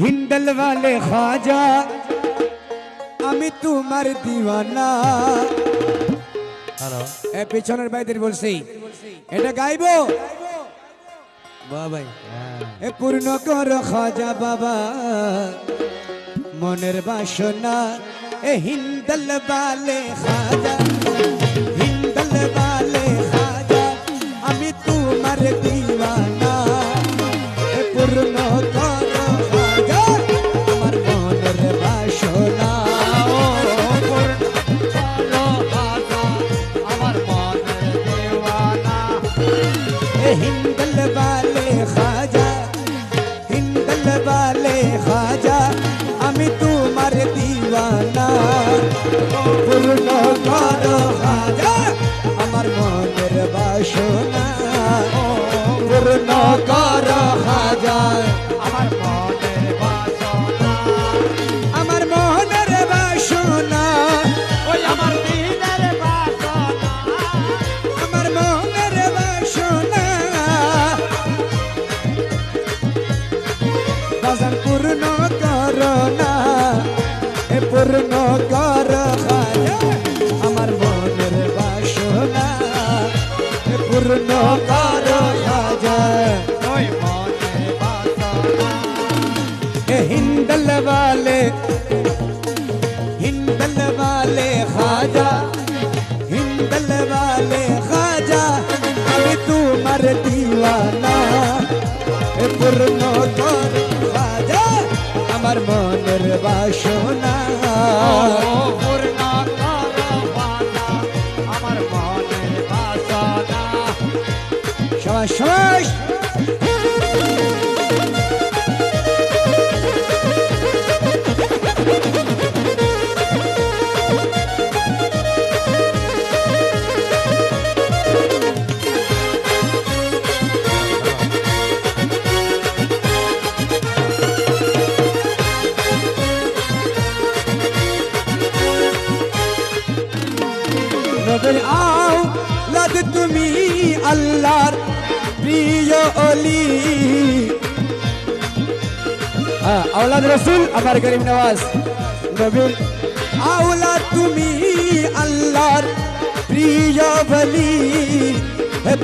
হিন্ডল वाले খাজা আমি তোমার দিওয়ানা হ্যালো এ পিছনের ভাইদের বলছি এটা গাইবো এ পূর্ণ কর খাজা বাবা মনের বাসনা এ হিন্দল বালে খাজা হিন্দল বালে খাজা হিন্দল বালে খাজা আমি তোমার দিওয়ানা পূর্ণ কর খাজা আমার মনের বাসনা পূর্ণ কর খাজা করো আমার মনের বাসনা। সবাস নবীর আও লাদ তুমি আল্লাহর প্রিয় অলি। হ্যাঁ আওলাদ রসুল আমার গরিব নওয়াজ। নবীর আওলা তুমি আল্লাহর প্রিয় বলি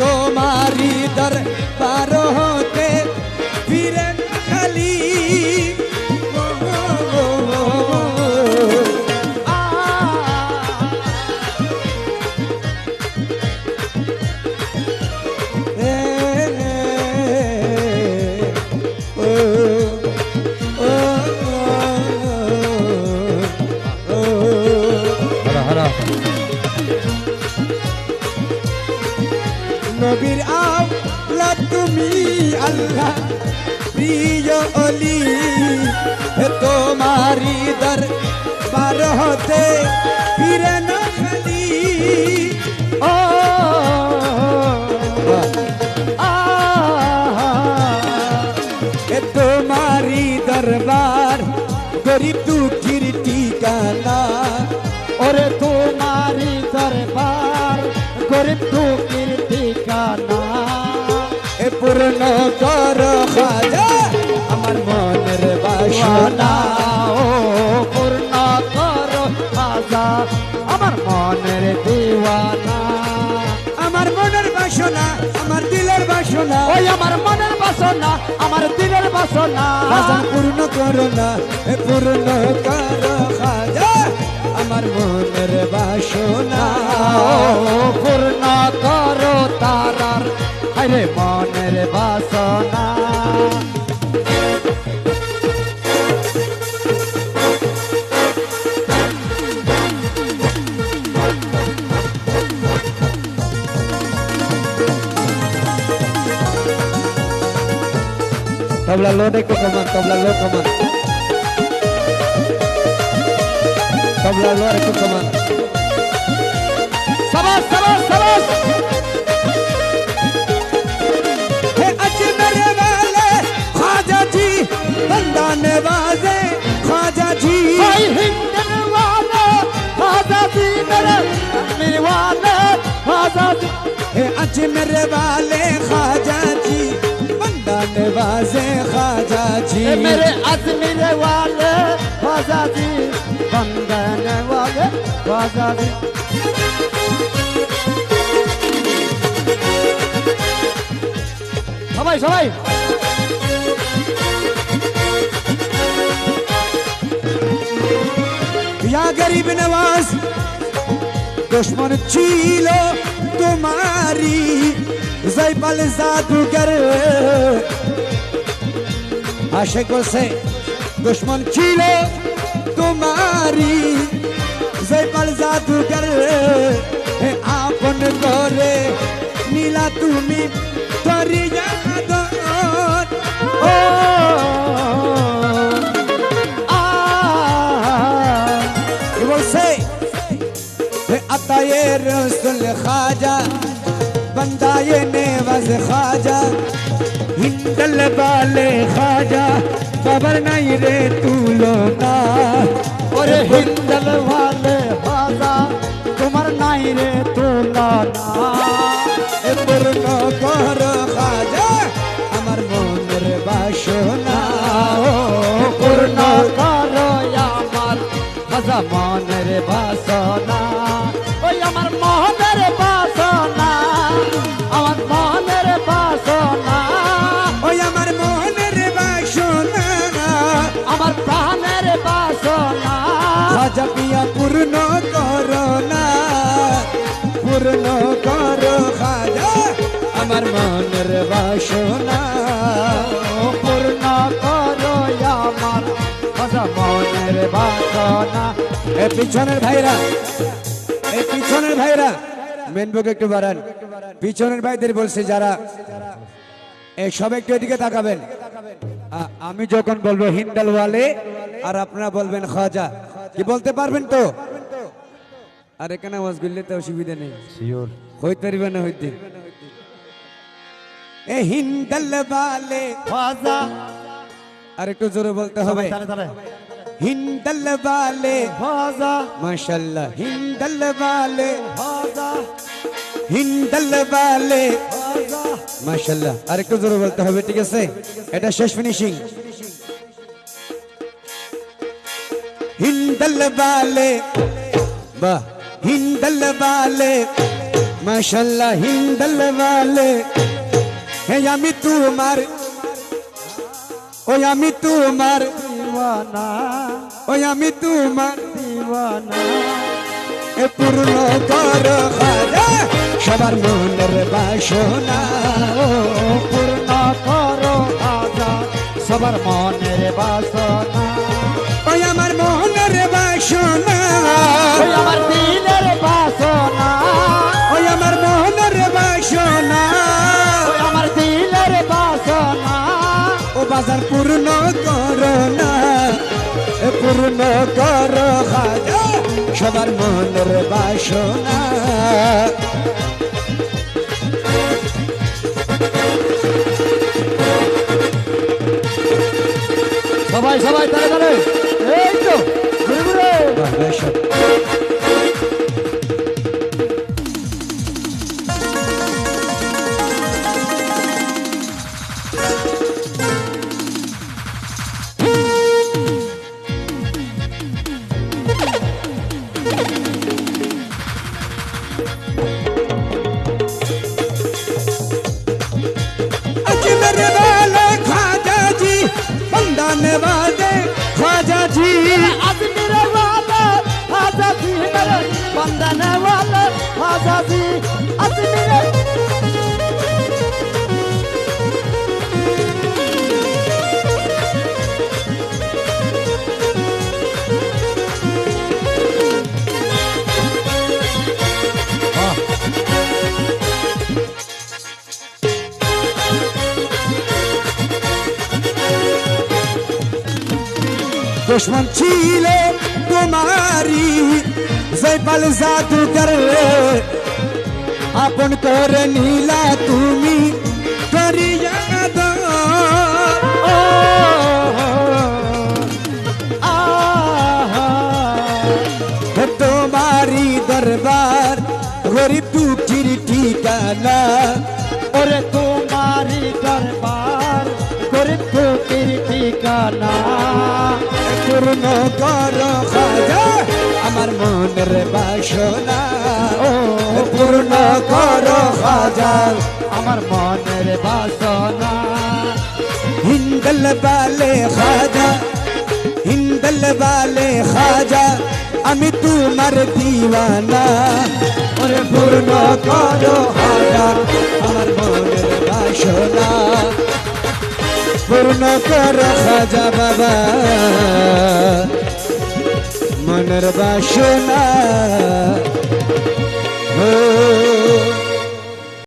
তোমারি তোমারি দর পার হতে ফিরে না খালি ও এ তোমারি দরবার গরিব দুঃখীর ঠিকানা। ওরে তোমারি দরবার গরিব দুঃখীর ঠিকানা। এ পূর্ণ কর খাজা ওই আমার মনের বাসনা আমার দিলের বাসনা। বাসন পূর্ণ করো না পূর্ণ কর খাজা আমার মনের বাসনা। পূর্ণ করো তারার আরে মনের বাসনা। Tabla lode ko kaman, tabla lode kaman. Tabla lode ko kaman. Sabas, sabas, sabas. Hey, Ajmer वाले खाजा जी बंदा नवाजे खाजा जी भाई हिंद वाले खाजा जी मेरे अजमेर वाले खाजा जी अजमेर वाले खाजा जी नवाजे खाजा जी ए मेरे अजमेर वाले ख्वाजा जी बंदन वाले ख्वाजा जी সবাই সবাই या गरीब नवाज दुश्मन ছিল তোমারি জয়পাল জাদুকর আশেক বলছে দুশ্মন ছিল তোমারি জয়পাল জাদুকর হে আপন করে নীলা তুমি তরিয়া ও, আ কি বলছে, হে আতায়ে রসুল খাজা এনে বাস খাজা হিন্দল বালে খাজা খবর নাই রে তুলনা ওরে হিন্দল বালে খাজা তোমার নাই রে তুলনা পূর্ণ কর খাজা আমার মনের বাসনা পূর্ণ কর আমার খাজা মনের বাসনা আমার মনের বাসনা। পূর্ণ করো আমার মনের বাসনা। এ পিছনের ভাইরা এই পিছনের ভাইরা মেন বুক একটু বাড়ান। পিছনের ভাইদের বলছে যারা এই সব একটু এদিকে তাকাবেন। আমি যখন বলব হিন্দাল ওয়ালে আর আপনারা বলবেন খাজা কি বলতে পারবেন তো? আর এখানে আওয়াজ করলে তো অসুবিধা নেই। হইতে পারবে না হইতে। এ হিন্দাল ওয়ালে খাজা আর একটু জোরে বলতে হবে। হিন্দাল ওয়ালে খাজা মাশাল্লাহ হিন্দাল ওয়ালে খাজা হিন্দাল ওয়ালে খাজা আর একটু জোরে বলতে হবে ঠিক আছে? এটা শেষ ফিনিশিং হিন্দাল ওয়ালে বাহ হিন্দাল ওয়ালে মাশাল্লাহ হিন্দাল ওয়ালে হে আমি তোমার, ওই আমি তোমার দিওয়ানা, ওই আমি তোমার দিওয়ানা। এ পূর্ণ কর খাজা সবার মনের বাসনা। ও পূর্ণ করো খাজা সবার মনের বাসনা। ওই আমার মনের বাসনা। ওই আমার দিলের পূর্ণ কর না এ পূর্ণ কর সবার মনের বাসনা। সবাই সবাই তালে धन्यवाद দুশ্মন ছিল তোমারি জয়পাল জাদু করে আপন করে নীলা তুমি, করিয়া তোমারি দরবার, গরিব দুঃখীর ঠিকানা। ওরে তোমারি দরবার, গরিব দুঃখীর ঠিকানা। পূর্ণ করো খাজা আমার মনের বাসনা। ও, পূর্ণ করো খাজা আমার মনের বাসনা। হিন্দল বালে খাজা হিন্দল বালে খাজা আমি তোমার দিওয়ানা। ওরে পূর্ণ করো খাজা আমার মনের বাসনা। পূর্ণ কর খাজা বাবা। মনের বাসনা।